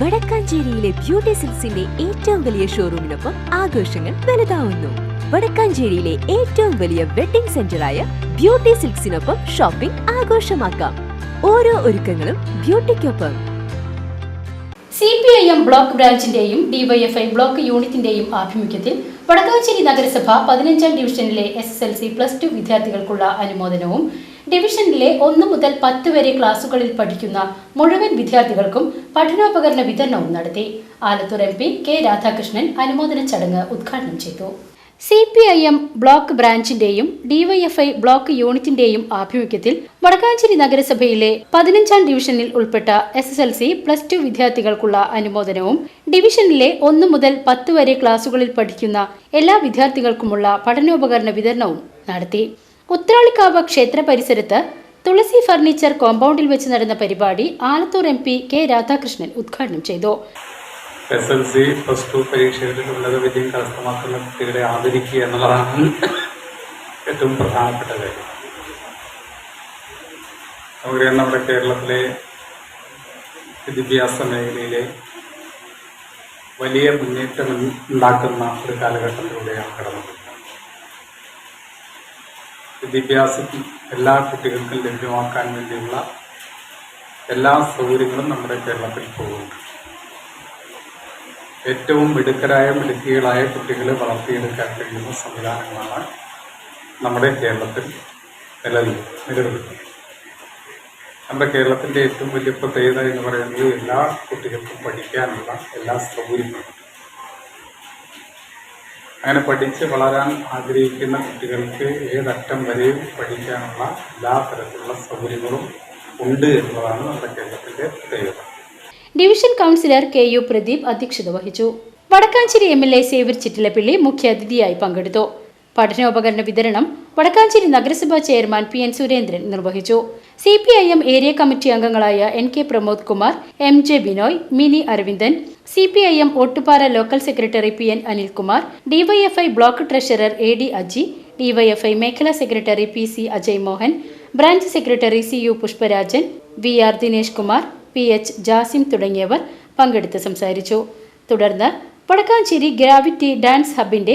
വടക്കാഞ്ചേരിയിലെ beauty സിൽസിന്റെ ഏറ്റവും വലിയ ഷോറൂമിനൊപ്പം ആഘോഷങ്ങൾ വലുതാവുന്നു. വടക്കാഞ്ചേരിയിലെ ഏറ്റവും വലിയ വെഡിംഗ് സെന്ററായ ബ്യൂട്ടി സിൽക്സിനൊപ്പം ഷോപ്പിംഗ് ആഘോഷമാക്കാം. ഓരോ ഒരുക്കങ്ങളും ബ്യൂട്ടിക്കൊപ്പം. C P I M block ബ്രാഞ്ചിന്റെയും DYFI block യൂണിറ്റിന്റെയും ആഭിമുഖ്യത്തിൽ വടക്കാഞ്ചേരി നഗരസഭ പതിനഞ്ചാം ഡിവിഷനിലെ S S L C plus two വിദ്യാർത്ഥികൾക്കുള്ള അനുമോദനവും ഡിവിഷനിലെ ഒന്ന് മുതൽ പത്ത് വരെ ക്ലാസുകളിൽ പഠിക്കുന്ന മുഴുവൻ വിദ്യാർത്ഥികൾക്കും പഠനോപകരണ വിതരണവും നടത്തി. Alathur M P K Radhakrishnan അനുമോദന ചടങ്ങ് ഉദ്ഘാടനം ചെയ്തു. C P I M block ബ്രാഞ്ചിന്റെയും DYFI block യൂണിറ്റിന്റെയും ആഭിമുഖ്യത്തിൽ വടക്കാഞ്ചേരി നഗരസഭയിലെ പതിനഞ്ചാം ഡിവിഷനിൽ ഉൾപ്പെട്ട S S L C plus two വിദ്യാർത്ഥികൾക്കുള്ള അനുമോദനവും ഡിവിഷനിലെ ഒന്ന് മുതൽ പത്ത് വരെ ക്ലാസുകളിൽ പഠിക്കുന്ന എല്ലാ വിദ്യാർത്ഥികൾക്കുമുള്ള പഠനോപകരണ വിതരണവും നടത്തി. ഉത്രാളിക്കാവ് ക്ഷേത്ര പരിസരത്ത് തുളസി ഫർണിച്ചർ കോമ്പൗണ്ടിൽ വെച്ച് നടന്ന പരിപാടി Alathur M P K Radhakrishnan ഉദ്ഘാടനം ചെയ്തു. S L C plus two പരീക്ഷകളിൽ ഉന്നത വിജയം കരസ്ഥമാക്കുന്ന കുട്ടികളെ ആദരിക്കുക എന്നുള്ളതാണ് ഏറ്റവും പ്രധാനപ്പെട്ട കാര്യം. നമുക്കറിയാം നമ്മുടെ കേരളത്തിലെ വിദ്യാഭ്യാസ മേഖലയിലെ വലിയ മുന്നേറ്റം ഉണ്ടാക്കുന്ന ഒരു കാലഘട്ടത്തിലൂടെയാണ് കടന്നത്. വിദ്യാഭ്യാസം എല്ലാ കുട്ടികൾക്കും ലഭ്യമാക്കാൻ വേണ്ടിയുള്ള എല്ലാ സൗകര്യങ്ങളും നമ്മുടെ കേരളത്തിൽ പോകുന്നുണ്ട്. ഏറ്റവും മിടുക്കരായ മിടുക്കികളായ കുട്ടികളെ വളർത്തിയെടുക്കാൻ കഴിയുന്ന സംവിധാനങ്ങളാണ് നമ്മുടെ കേരളത്തിൽ നിലവിൽ നിലവിലുള്ളത്. നമ്മുടെ കേരളത്തിന്റെ ഏറ്റവും വലിയ പ്രത്യേകത എന്ന് പറയുന്നത് എല്ലാ കുട്ടികൾക്കും പഠിക്കാനുള്ള എല്ലാ സൗകര്യങ്ങളും അങ്ങനെ പഠിച്ച് വളരാൻ ആഗ്രഹിക്കുന്ന കുട്ടികൾക്ക് ഏതറ്റം വരെയും പഠിക്കാനുള്ള എല്ലാ തരത്തിലുള്ള സൗകര്യങ്ങളും ഉണ്ട് എന്നുള്ളതാണ് നമ്മുടെ കേരളത്തിന്റെ പ്രത്യേകത division councillor K U Pradeep അധ്യക്ഷത വഹിച്ചു. Vadakkanchery M L A Xavier Chittilappilly മുഖ്യാതിഥിയായി പങ്കെടുത്തു. പഠനോപകരണ വിതരണം വടക്കാഞ്ചേരി നഗരസഭാ ചെയർമാൻ പി എൻ സുരേന്ദ്രൻ നിർവഹിച്ചു. C P I M area committee അംഗങ്ങളായ N K Pramod Kumar M J Binoy Mini Aravindan C P I M Ottupara local secretary P N Anilkumar DYFI block treasurer A D Aji DYFI മേഖലാ secretary P C Ajay Mohan branch secretary C U Pushparajan V R Dinesh Kumar P H Jasim തുടങ്ങിയവർ പങ്കെടുത്ത് സംസാരിച്ചു. തുടർന്ന് Vadakkanchery gravity dance ഹബിന്റെ